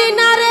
সরো